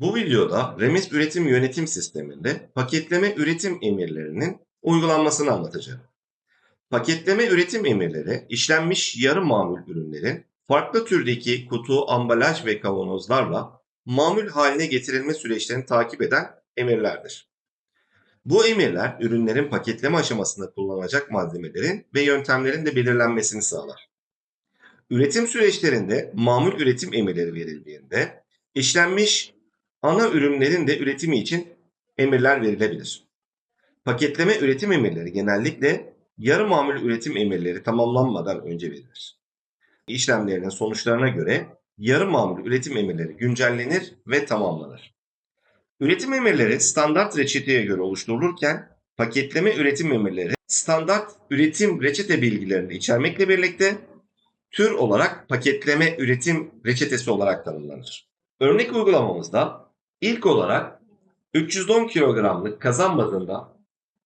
Bu videoda Remis Üretim Yönetim Sistemi'nde paketleme üretim emirlerinin uygulanmasını anlatacağım. Paketleme üretim emirleri işlenmiş yarı mamul ürünlerin farklı türdeki kutu, ambalaj ve kavanozlarla mamul haline getirilme süreçlerini takip eden emirlerdir. Bu emirler ürünlerin paketleme aşamasında kullanılacak malzemelerin ve yöntemlerin de belirlenmesini sağlar. Üretim süreçlerinde mamul üretim emirleri verildiğinde işlenmiş ana ürünlerin de üretimi için emirler verilebilir. Paketleme üretim emirleri genellikle yarı mamul üretim emirleri tamamlanmadan önce verilir. İşlemlerinin sonuçlarına göre yarı mamul üretim emirleri güncellenir ve tamamlanır. Üretim emirleri standart reçeteye göre oluşturulurken paketleme üretim emirleri standart üretim reçete bilgilerini içermekle birlikte tür olarak paketleme üretim reçetesi olarak tanımlanır. Örnek uygulamamızda ilk olarak 310 kilogramlık kazan bazında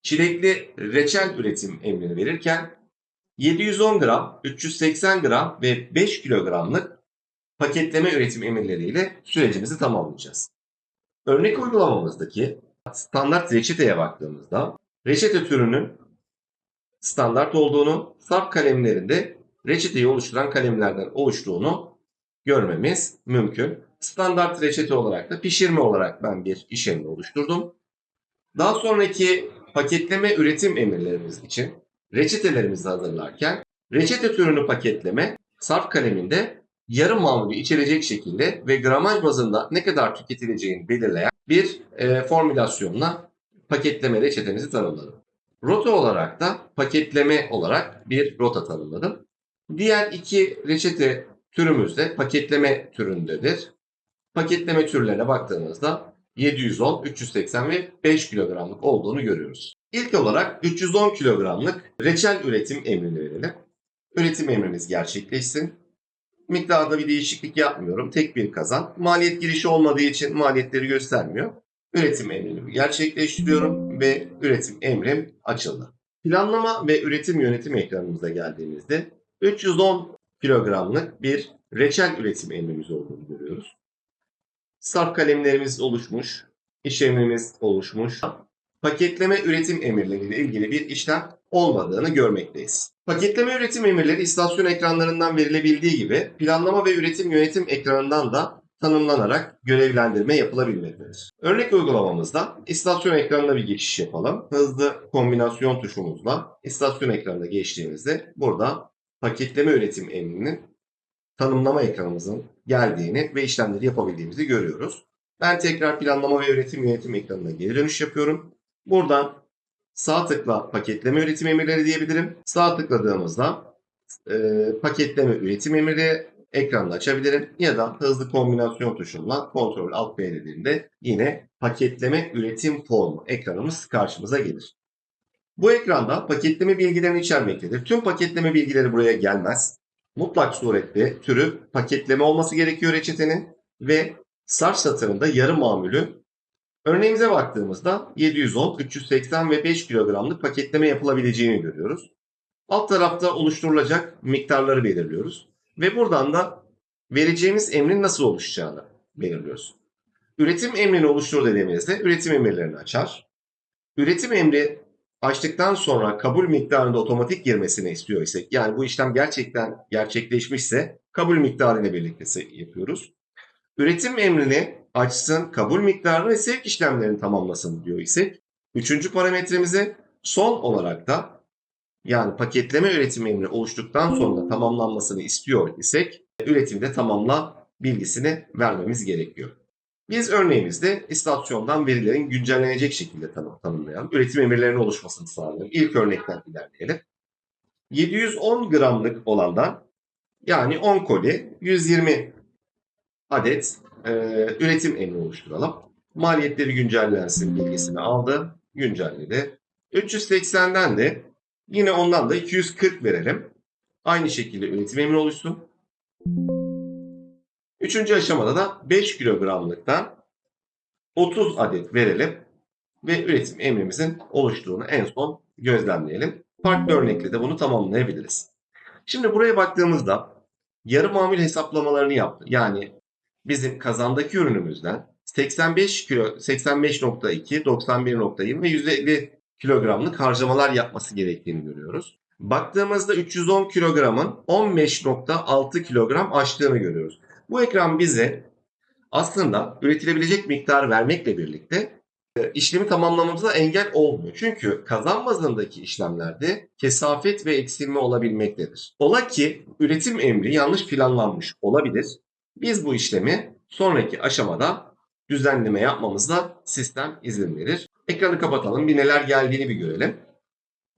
çilekli reçel üretim emrini verirken 710 gram, 380 gram ve 5 kilogramlık paketleme üretim emirleriyle sürecimizi tamamlayacağız. Örnek uygulamamızdaki standart reçeteye baktığımızda reçete türünün standart olduğunu, saf kalemlerinde reçeteyi oluşturan kalemlerden oluştuğunu görmemiz mümkün. Standart reçete olarak da pişirme olarak ben bir iş emri oluşturdum. Daha sonraki paketleme üretim emirlerimiz için reçetelerimizi hazırlarken reçete türünü paketleme sarf kaleminde yarım mamulü içerecek şekilde ve gramaj bazında ne kadar tüketileceğini belirleyen bir e, formülasyonla paketleme reçetemizi tanımladım. Rota olarak da paketleme olarak bir rota tanımladım. Diğer iki reçete türümüz de paketleme türündedir. Paketleme türlerine baktığımızda 710, 380 ve 5 kilogramlık olduğunu görüyoruz. İlk olarak 310 kilogramlık reçel üretim emrini verelim. Üretim emrimiz gerçekleşsin. Miktarda bir değişiklik yapmıyorum. Tek bir kazan. Maliyet girişi olmadığı için maliyetleri göstermiyor. Üretim emrini gerçekleştiriyorum ve üretim emrim açıldı. Planlama ve üretim yönetim ekranımıza geldiğimizde 310 kilogramlık bir reçel üretim emrimiz olduğunu görüyoruz. Sarf kalemlerimiz oluşmuş, iş emrimiz oluşmuş. Paketleme üretim emirleriyle ilgili bir işlem olmadığını görmekteyiz. Paketleme üretim emirleri istasyon ekranlarından verilebildiği gibi planlama ve üretim yönetim ekranından da tanımlanarak görevlendirme yapılabilmektedir. Örnek uygulamamızda istasyon ekranına bir geçiş yapalım. Hızlı kombinasyon tuşumuzla istasyon ekranına geçtiğimizde burada paketleme üretim emrinin tanımlama ekranımızın geldiğini ve işlemleri yapabildiğimizi görüyoruz. Ben tekrar planlama ve üretim yönetim ekranına geri dönüş yapıyorum. Buradan sağ tıkla paketleme üretim emirleri diyebilirim. Sağ tıkladığımızda e, paketleme üretim emiri ekranda açabilirim. Ya da hızlı kombinasyon tuşumla kontrol alt B dediğimde yine paketleme üretim formu ekranımız karşımıza gelir. Bu ekranda paketleme bilgilerini içermektedir. Tüm paketleme bilgileri buraya gelmez. Mutlak surette türü paketleme olması gerekiyor reçetenin ve sarf satırında yarı mamülü Örneğimize baktığımızda 710, 380 ve 5 kilogramlık paketleme yapılabileceğini görüyoruz. Alt tarafta oluşturulacak miktarları belirliyoruz. Ve buradan da vereceğimiz emrin nasıl oluşacağını belirliyoruz. Üretim emrini oluştur dediğimizde üretim emirlerini açar. Üretim emri açtıktan sonra kabul miktarında otomatik girmesini istiyor isek yani bu işlem gerçekten gerçekleşmişse kabul miktarı birlikte yapıyoruz. Üretim emrini açsın, kabul miktarını ve sevk işlemlerini tamamlasın diyor isek. Üçüncü parametremize son olarak da yani paketleme üretim emri oluştuktan sonra tamamlanmasını istiyor isek üretimde tamamla bilgisini vermemiz gerekiyor. Biz örneğimizde istasyondan verilerin güncellenecek şekilde tanım, tanımlayalım. Üretim emirlerinin oluşmasını sağlayalım. İlk örnekten ilerleyelim. 710 gramlık olandan yani 10 koli 120 adet e, üretim emri oluşturalım. Maliyetleri güncellensin bilgisini aldı. Güncelledi. 380'den de yine ondan da 240 verelim. Aynı şekilde üretim emri oluşsun. Üçüncü aşamada da 5 kilogramlıktan 30 adet verelim ve üretim emrimizin oluştuğunu en son gözlemleyelim. Farklı örnekle de bunu tamamlayabiliriz. Şimdi buraya baktığımızda yarı mamul hesaplamalarını yaptı. Yani bizim kazandaki ürünümüzden 85 kilo 85.2, 91.20 ve 150 kilogramlık harcamalar yapması gerektiğini görüyoruz. Baktığımızda 310 kilogramın 15.6 kilogram aştığını görüyoruz. Bu ekran bize aslında üretilebilecek miktar vermekle birlikte e, işlemi tamamlamamıza engel olmuyor. Çünkü kazan bazındaki işlemlerde kesafet ve eksilme olabilmektedir. Ola ki üretim emri yanlış planlanmış olabilir. Biz bu işlemi sonraki aşamada düzenleme yapmamızda sistem izin verir. Ekranı kapatalım. Bir neler geldiğini bir görelim.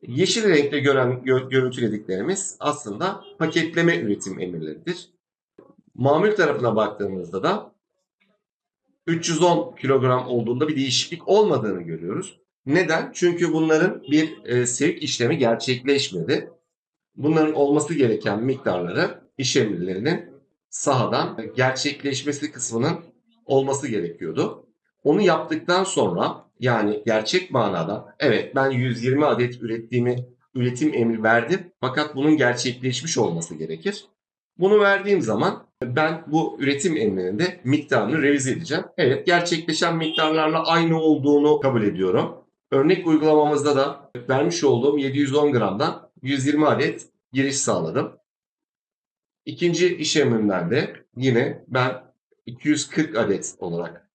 Yeşil renkte gören, gö- görüntülediklerimiz aslında paketleme üretim emirleridir. Mamul tarafına baktığımızda da 310 kilogram olduğunda bir değişiklik olmadığını görüyoruz. Neden? Çünkü bunların bir e, sevk işlemi gerçekleşmedi. Bunların olması gereken miktarları iş emirlerinin sahadan gerçekleşmesi kısmının olması gerekiyordu. Onu yaptıktan sonra yani gerçek manada evet ben 120 adet ürettiğimi üretim emri verdim fakat bunun gerçekleşmiş olması gerekir. Bunu verdiğim zaman ben bu üretim emrinin de miktarını revize edeceğim. Evet gerçekleşen miktarlarla aynı olduğunu kabul ediyorum. Örnek uygulamamızda da vermiş olduğum 710 gramdan 120 adet giriş sağladım. İkinci iş emrinden de yine ben 240 adet olarak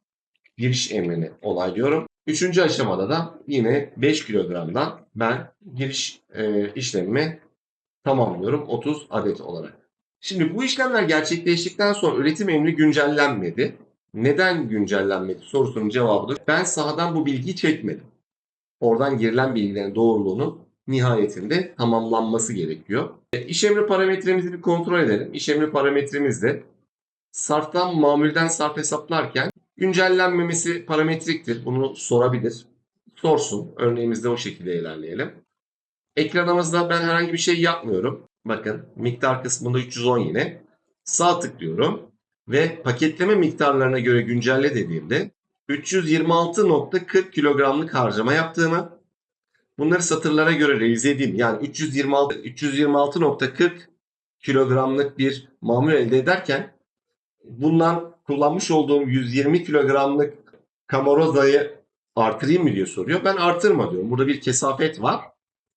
giriş emrini onaylıyorum. Üçüncü aşamada da yine 5 kilogramdan ben giriş e, işlemimi tamamlıyorum 30 adet olarak. Şimdi bu işlemler gerçekleştikten sonra üretim emri güncellenmedi. Neden güncellenmedi sorusunun cevabı da ben sahadan bu bilgiyi çekmedim. Oradan girilen bilgilerin doğruluğunun nihayetinde tamamlanması gerekiyor. E, iş emri parametremizi bir kontrol edelim. İş emri parametremizde sarftan mamulden sarf hesaplarken güncellenmemesi parametriktir. Bunu sorabilir. Sorsun. Örneğimizde o şekilde ilerleyelim. Ekranımızda ben herhangi bir şey yapmıyorum. Bakın miktar kısmında 310 yine. Sağ tıklıyorum ve paketleme miktarlarına göre güncelle dediğimde 326.40 kilogramlık harcama yaptığımı bunları satırlara göre revize edeyim. Yani 326 326.40 kilogramlık bir mamul elde ederken bundan kullanmış olduğum 120 kilogramlık kamarozayı artırayım mı diye soruyor. Ben artırma diyorum. Burada bir kesafet var.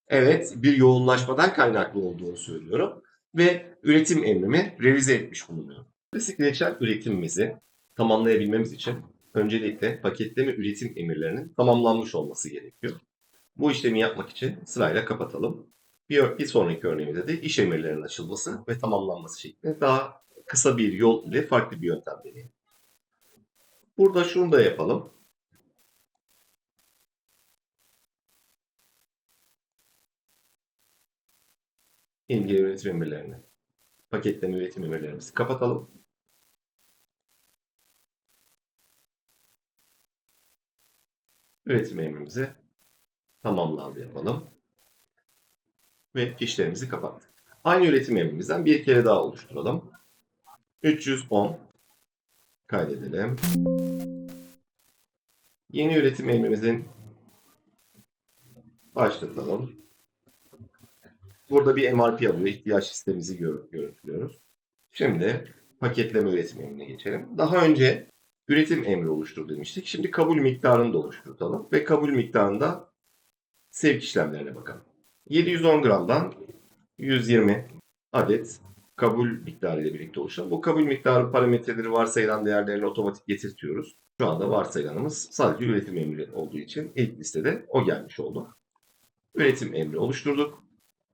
Evet bir yoğunlaşmadan kaynaklı olduğunu söylüyorum. Ve üretim emrimi revize etmiş bulunuyorum. Klasik reçel üretimimizi tamamlayabilmemiz için öncelikle paketleme üretim emirlerinin tamamlanmış olması gerekiyor. Bu işlemi yapmak için sırayla kapatalım. Bir, bir sonraki örneğimizde de iş emirlerinin açılması ve tamamlanması şeklinde daha kısa bir yol ile farklı bir yöntem deneyelim. Burada şunu da yapalım. İlgili üretim emirlerini, paketleme üretim emirlerimizi kapatalım. Üretim emrimizi tamamlandı yapalım. Ve işlerimizi kapattık. Aynı üretim emrimizden bir kere daha oluşturalım. 310 kaydedelim. Yeni üretim emrimizin başlatalım. Burada bir MRP alıyor. ihtiyaç listemizi gör- görüntülüyoruz. Şimdi paketleme üretim emrine geçelim. Daha önce üretim emri oluştur demiştik. Şimdi kabul miktarını da oluşturalım. Ve kabul miktarında sevk işlemlerine bakalım. 710 gramdan 120 adet kabul miktarı ile birlikte oluşan. Bu kabul miktarı parametreleri varsayılan değerlerini otomatik getirtiyoruz. Şu anda varsayılanımız sadece üretim emri olduğu için ilk listede o gelmiş oldu. Üretim emri oluşturduk.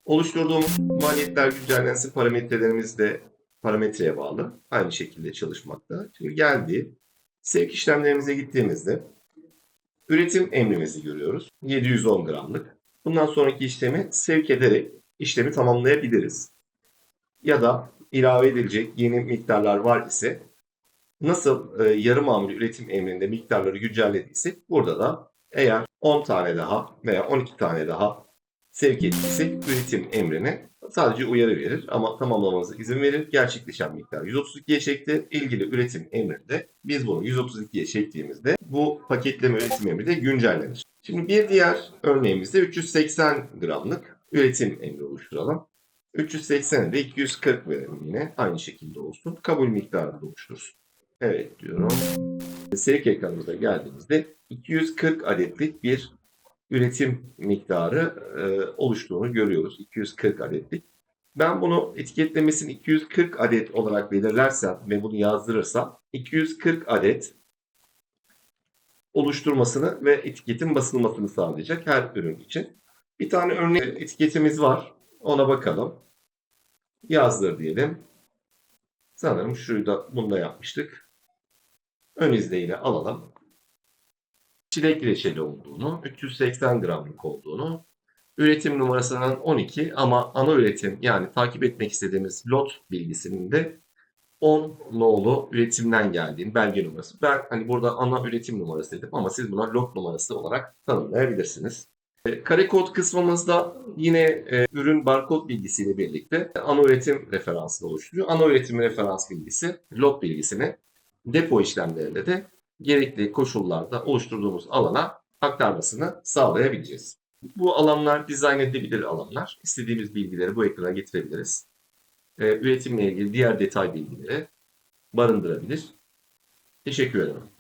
Oluşturduğumuz maliyetler güncellensin parametrelerimiz de parametreye bağlı. Aynı şekilde çalışmakta. Şimdi geldi. Sevk işlemlerimize gittiğimizde üretim emrimizi görüyoruz. 710 gramlık. Bundan sonraki işlemi sevk ederek işlemi tamamlayabiliriz. Ya da ilave edilecek yeni miktarlar var ise nasıl e, yarı mamul üretim emrinde miktarları güncellediysek burada da eğer 10 tane daha veya 12 tane daha sevk ettiysek üretim emrine sadece uyarı verir ama tamamlamamıza izin verir. Gerçekleşen miktar 132'ye çekti. İlgili üretim emrinde biz bunu 132'ye çektiğimizde bu paketleme üretim emri de güncellenir. Şimdi bir diğer örneğimizde 380 gramlık üretim emri oluşturalım. 380'e de 240 verelim yine. Aynı şekilde olsun. Kabul miktarı da oluştursun. Evet diyorum. Sevk ekranımıza geldiğimizde 240 adetlik bir üretim miktarı e, oluştuğunu görüyoruz. 240 adetlik. Ben bunu etiketlemesini 240 adet olarak belirlersem ve bunu yazdırırsam 240 adet oluşturmasını ve etiketin basılmasını sağlayacak her ürün için. Bir tane örnek etiketimiz var. Ona bakalım. Yazdır diyelim. Sanırım şurayı da bunda yapmıştık. Ön izleyiyle alalım. Çilek reçeli olduğunu, 380 gramlık olduğunu, üretim numarasının 12 ama ana üretim yani takip etmek istediğimiz lot bilgisinin de 10 nolu üretimden geldiğini belge numarası. Ben hani burada ana üretim numarası dedim ama siz buna lot numarası olarak tanımlayabilirsiniz. E, Kare kod kısmımızda yine e, ürün barkod bilgisiyle birlikte ana üretim referansını oluşturuyor. Ana üretim referans bilgisi, lot bilgisini depo işlemlerinde de gerekli koşullarda oluşturduğumuz alana aktarmasını sağlayabileceğiz. Bu alanlar dizayn edilebilir alanlar. İstediğimiz bilgileri bu ekrana getirebiliriz. Ee, üretimle ilgili diğer detay bilgileri barındırabilir. Teşekkür ederim.